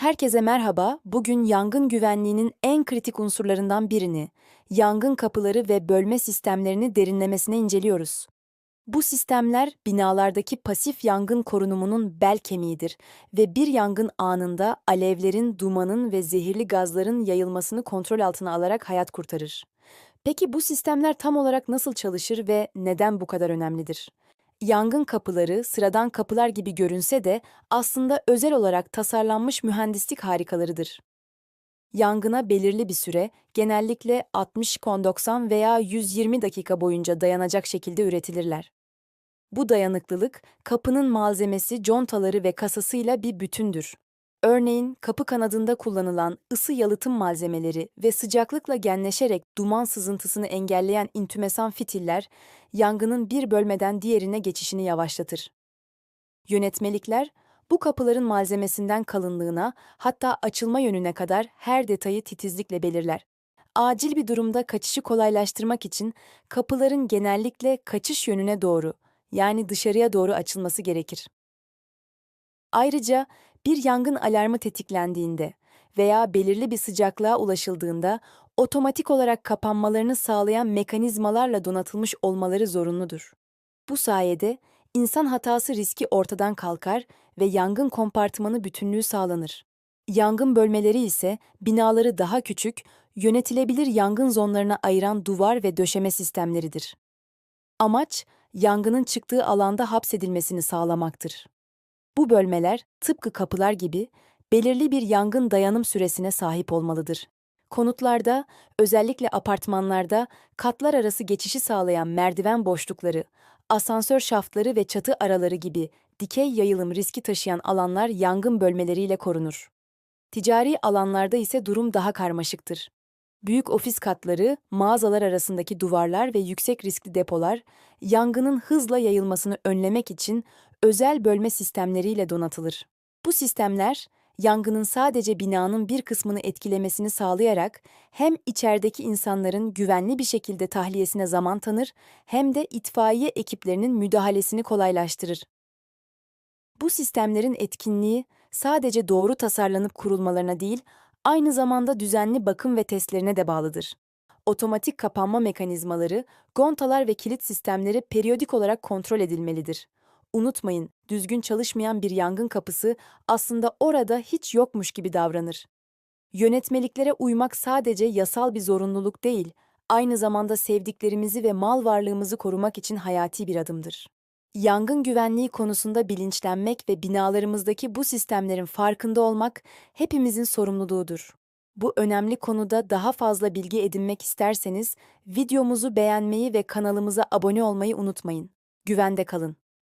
Herkese merhaba. Bugün yangın güvenliğinin en kritik unsurlarından birini, yangın kapıları ve bölme sistemlerini derinlemesine inceliyoruz. Bu sistemler binalardaki pasif yangın korunumunun bel kemiğidir ve bir yangın anında alevlerin, dumanın ve zehirli gazların yayılmasını kontrol altına alarak hayat kurtarır. Peki bu sistemler tam olarak nasıl çalışır ve neden bu kadar önemlidir? Yangın kapıları sıradan kapılar gibi görünse de aslında özel olarak tasarlanmış mühendislik harikalarıdır. Yangına belirli bir süre, genellikle 60-90 veya 120 dakika boyunca dayanacak şekilde üretilirler. Bu dayanıklılık, kapının malzemesi, contaları ve kasasıyla bir bütündür. Örneğin kapı kanadında kullanılan ısı yalıtım malzemeleri ve sıcaklıkla genleşerek duman sızıntısını engelleyen intümesan fitiller, yangının bir bölmeden diğerine geçişini yavaşlatır. Yönetmelikler, bu kapıların malzemesinden kalınlığına, hatta açılma yönüne kadar her detayı titizlikle belirler. Acil bir durumda kaçışı kolaylaştırmak için kapıların genellikle kaçış yönüne doğru, yani dışarıya doğru açılması gerekir. Ayrıca bir yangın alarmı tetiklendiğinde veya belirli bir sıcaklığa ulaşıldığında otomatik olarak kapanmalarını sağlayan mekanizmalarla donatılmış olmaları zorunludur. Bu sayede insan hatası riski ortadan kalkar ve yangın kompartımanı bütünlüğü sağlanır. Yangın bölmeleri ise binaları daha küçük, yönetilebilir yangın zonlarına ayıran duvar ve döşeme sistemleridir. Amaç, yangının çıktığı alanda hapsedilmesini sağlamaktır. Bu bölmeler tıpkı kapılar gibi belirli bir yangın dayanım süresine sahip olmalıdır. Konutlarda, özellikle apartmanlarda katlar arası geçişi sağlayan merdiven boşlukları, asansör şaftları ve çatı araları gibi dikey yayılım riski taşıyan alanlar yangın bölmeleriyle korunur. Ticari alanlarda ise durum daha karmaşıktır. Büyük ofis katları, mağazalar arasındaki duvarlar ve yüksek riskli depolar, yangının hızla yayılmasını önlemek için özel bölme sistemleriyle donatılır. Bu sistemler, yangının sadece binanın bir kısmını etkilemesini sağlayarak hem içerideki insanların güvenli bir şekilde tahliyesine zaman tanır hem de itfaiye ekiplerinin müdahalesini kolaylaştırır. Bu sistemlerin etkinliği sadece doğru tasarlanıp kurulmalarına değil, aynı zamanda düzenli bakım ve testlerine de bağlıdır. Otomatik kapanma mekanizmaları, gontalar ve kilit sistemleri periyodik olarak kontrol edilmelidir. Unutmayın, düzgün çalışmayan bir yangın kapısı aslında orada hiç yokmuş gibi davranır. Yönetmeliklere uymak sadece yasal bir zorunluluk değil, aynı zamanda sevdiklerimizi ve mal varlığımızı korumak için hayati bir adımdır. Yangın güvenliği konusunda bilinçlenmek ve binalarımızdaki bu sistemlerin farkında olmak hepimizin sorumluluğudur. Bu önemli konuda daha fazla bilgi edinmek isterseniz videomuzu beğenmeyi ve kanalımıza abone olmayı unutmayın. Güvende kalın.